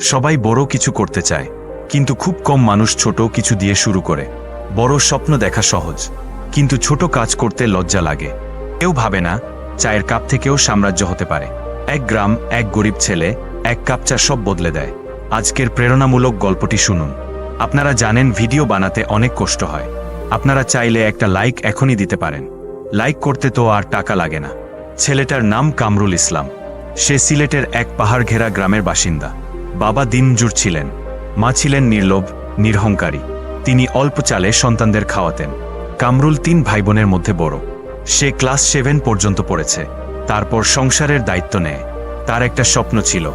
সবাই বড় কিছু করতে চায়, কিন্তু খুব কম মানুষ ছোট কিছু দিয়ে শুরু করে। বড় স্বপ্ন দেখা সহজ, কিন্তু ছোট কাজ করতে লজ্জা লাগে। কেউ ভাবে না, চায়ের কাপ থেকেও সাম্রাজ্য হতে পারে। এক গ্রাম, এক গরিব ছেলে, এক কাপ চা সব বদলে দেয়। আজকের প্রেরণামূলক গল্পটি শুনুন। আপনারা জানেন ভিডিও বানাতে অনেক কষ্ট হয়। আপনারা চাইলে একটা লাইক এখনই দিতে পারেন। লাইক করতে তো আর টাকা লাগে না। ছেলেটার নাম কামরুল ইসলাম। সে সিলেটের এক পাহাড় ঘেরা গ্রামের বাসিন্দা। বাবা দিনজুর ছিলেন। মা ছিলেন নির্লোভ, নিরহংকারী। তিনি অল্প চালে সন্তানদের খাওয়াতেন। কামরুল তিন ভাই বোনের মধ্যে বড়। সে ক্লাস সেভেন পর্যন্ত পড়েছে। তারপর সংসারের দায়িত্ব নেয়। তার একটা স্বপ্ন ছিল,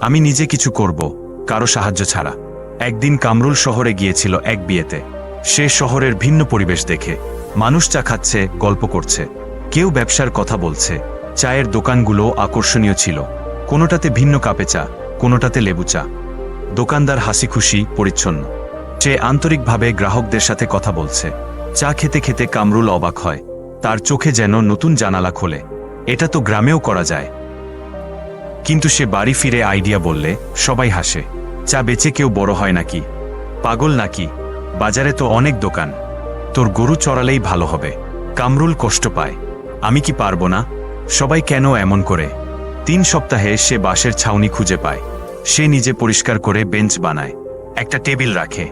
আমি নিজে কিছু করব, কারও সাহায্য ছাড়া। একদিন কামরুল শহরে গিয়েছিল এক বিয়েতে। সে শহরের ভিন্ন পরিবেশ দেখে। মানুষ চা খাচ্ছে, গল্প করছে। কেউ ব্যবসার কথা বলছে। চায়ের দোকানগুলো আকর্ষণীয় ছিল। কোনোটাতে ভিন্ন কাপে চা। কোনোটাতে লেবু চা। দোকানদার হাসি খুশি, পরিচ্ছন্ন। সে আন্তরিকভাবে গ্রাহকদের সাথে কথা বলছে। চা খেতে খেতে কামরুল অবাক হয়। তার চোখে যেন নতুন জানালা খোলে। এটা তো গ্রামেও করা যায়। কিন্তু সে বাড়ি ফিরে আইডিয়া বললে, সবাই হাসে। চা বেচে কেউ বড় হয় নাকি? পাগল নাকি? বাজারে তো অনেক দোকান। তোর গরু চড়ালেই ভালো হবে। কামরুল কষ্ট পায়। আমি কি পারব না? সবাই কেন এমন করে? তিন সপ্তাহে সে বাঁশের ছাউনি খুঁজে পায়। সে নিজে পরিষ্কার করে বেঞ্চ বানায়, একটা টেবিল রাখে।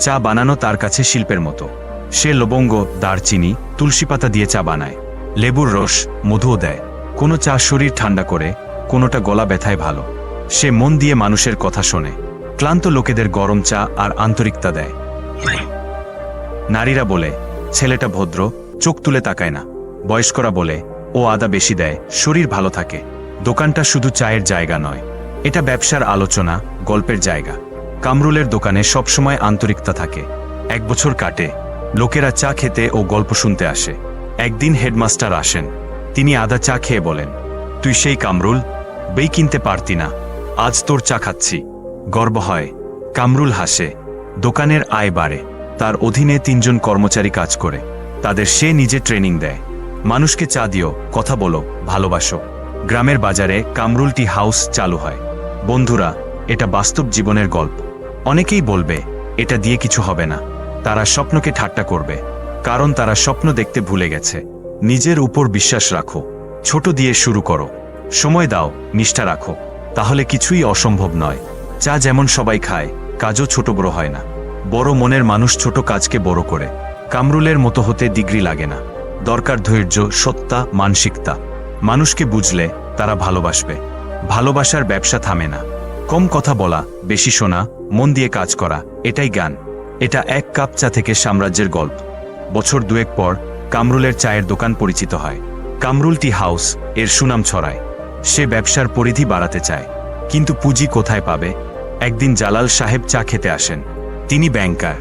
চা বানানো তার কাছে শিল্পের মতো। সে লবঙ্গ, দারচিনি, তুলসী পাতা দিয়ে চা বানায়। লেবুর রস, মধুও দেয়। কোনো চা শরীর ঠান্ডা করে, কোনোটা গলা ব্যথায় ভালো। সে মন দিয়ে মানুষের কথা শোনে। ক্লান্ত লোকেদের গরম চা আর আন্তরিকতা দেয়। নারীরা বলে, ছেলেটা ভদ্র, চোখ তুলে তাকায় না। বয়স্করা বলে, ও আদা বেশি দেয়, শরীর ভালো থাকে। দোকানটা শুধু চায়ের জায়গা নয়। এটা ব্যবসার আলোচনা, গল্পের জায়গা। কামরুলের দোকানে সবসময় আন্তরিকতা থাকে। এক বছর কাটে। লোকেরা চা খেতে ও গল্প শুনতে আসে। একদিন হেডমাস্টার আসেন। তিনি আদা চা খেয়ে বলেন, তুই সেই কামরুল? বেই কিনতে পারতি না। আজ তোর চা খাচ্ছি। গর্ব হয়। কামরুল হাসে। দোকানের আয় বাড়ে। তার অধীনে তিনজন কর্মচারী কাজ করে। তাদের সে নিজে ট্রেনিং দেয়। মানুষকে চা দিও, কথা বলো, ভালোবাসো। গ্রামের বাজারে কামরুলটি হাউস চালু হয়। বন্ধুরা, এটা বাস্তব জীবনের গল্প। অনেকেই বলবে, এটা দিয়ে কিছু হবে না। তারা স্বপ্নকে ঠাট্টা করবে। কারণ তারা স্বপ্ন দেখতে ভুলে গেছে। নিজের উপর বিশ্বাস রাখো। ছোট দিয়ে শুরু করো। সময় দাও, নিষ্ঠা রাখো। তাহলে কিছুই অসম্ভব নয়। চা যেমন সবাই খায়, কাজও ছোট বড় হয় না। বড় মনের মানুষ ছোট কাজকে বড় করে। কামরুলের মতো হতে ডিগ্রি লাগে না। দরকার ধৈর্য, সত্তা, মানসিকতা। মানুষকে বুঝলে তারা ভালোবাসবে। ভালোবাসার ব্যবসা থামে না। কম কথা বলা, বেশি শোনা, মন দিয়ে কাজ করা, এটাই গান এটা এক কাপ চা থেকে সাম্রাজ্যের গল্প। বছর দুয়েক পর কামরুলের চায়ের দোকান পরিচিত হয়। কামরুল টি হাউস, এর সুনাম ছড়ায়। সে ব্যবসার পরিধি বাড়াতে চায়। কিন্তু পুঁজি কোথায় পাবে? একদিন জালাল সাহেব চা খেতে আসেন। তিনি ব্যাংকার।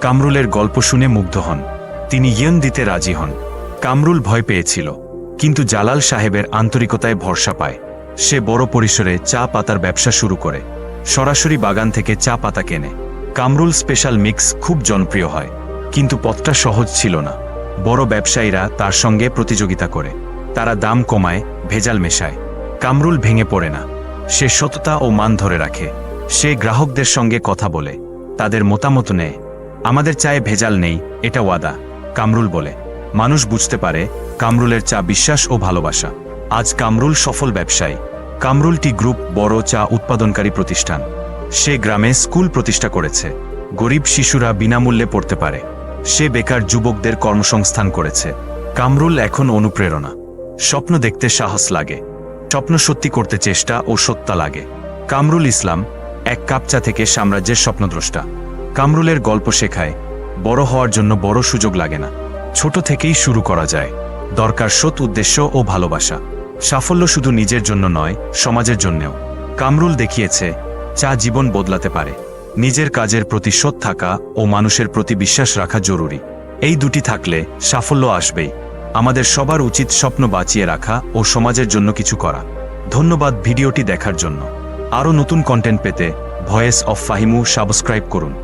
কামরুলের গল্প শুনে মুগ্ধ হন। তিনি ইয়ন দিতে রাজি হন। কামরুল ভয় পেয়েছিল। কিন্তু জালাল সাহেবের আন্তরিকতায় ভরসা পায়। সে বড় পরিসরে চা পাতার ব্যবসা শুরু করে। সরাসরি বাগান থেকে চা পাতা কেনে। কামরুল স্পেশাল মিক্স খুব জনপ্রিয় হয়, কিন্তু পথটা সহজ ছিল না। বড় ব্যবসায়ীরা তার সঙ্গে প্রতিযোগিতা করে। তারা দাম কমায়, ভেজাল মেশায়। কামরুল ভেঙে পড়ে না। সে সততা ও মান ধরে রাখে। সে গ্রাহকদের সঙ্গে কথা বলে। তাদের মতামত নেয়। আমাদের চায়ে ভেজাল নেই, এটা ওয়াদা, কামরুল বলে। মানুষ বুঝতে পারে, কামরুলের চা বিশ্বাস ও ভালোবাসা। আজ কামরুল সফল ব্যবসায়ী। কামরুলটি গ্রুপ বড় চা উৎপাদনকারী প্রতিষ্ঠান। সে গ্রামে স্কুল প্রতিষ্ঠা করেছে। গরিব শিশুরা বিনামূল্যে পড়তে পারে। সে বেকার যুবকদের কর্মসংস্থান করেছে। কামরুল এখন অনুপ্রেরণা। স্বপ্ন দেখতে সাহস লাগে। স্বপ্ন সত্যি করতে চেষ্টা ও সত্তা লাগে। কামরুল ইসলাম এক কাপচা থেকে সাম্রাজ্যের স্বপ্নদ্রষ্টা। কামরুলের গল্প শেখায়, বড় হওয়ার জন্য বড় সুযোগ লাগে না। ছোট থেকেই শুরু করা যায়। দরকার সৎ উদ্দেশ্য ও ভালোবাসা। সাফল্য শুধু নিজের জন্য নয়, সমাজের জন্যেও। কামরুল দেখিয়েছে চা জীবন বদলাতে পারে। নিজের কাজের প্রতি সৎ থাকা ও মানুষের প্রতি বিশ্বাস রাখা জরুরি। এই দুটি থাকলে সাফল্য আসবেই। আমাদের সবার উচিত স্বপ্ন বাঁচিয়ে রাখা ও সমাজের জন্য কিছু করা। ধন্যবাদ ভিডিওটি দেখার জন্য। আরও নতুন কন্টেন্ট পেতে ভয়েস অফ ফাহিমু সাবস্ক্রাইব করুন।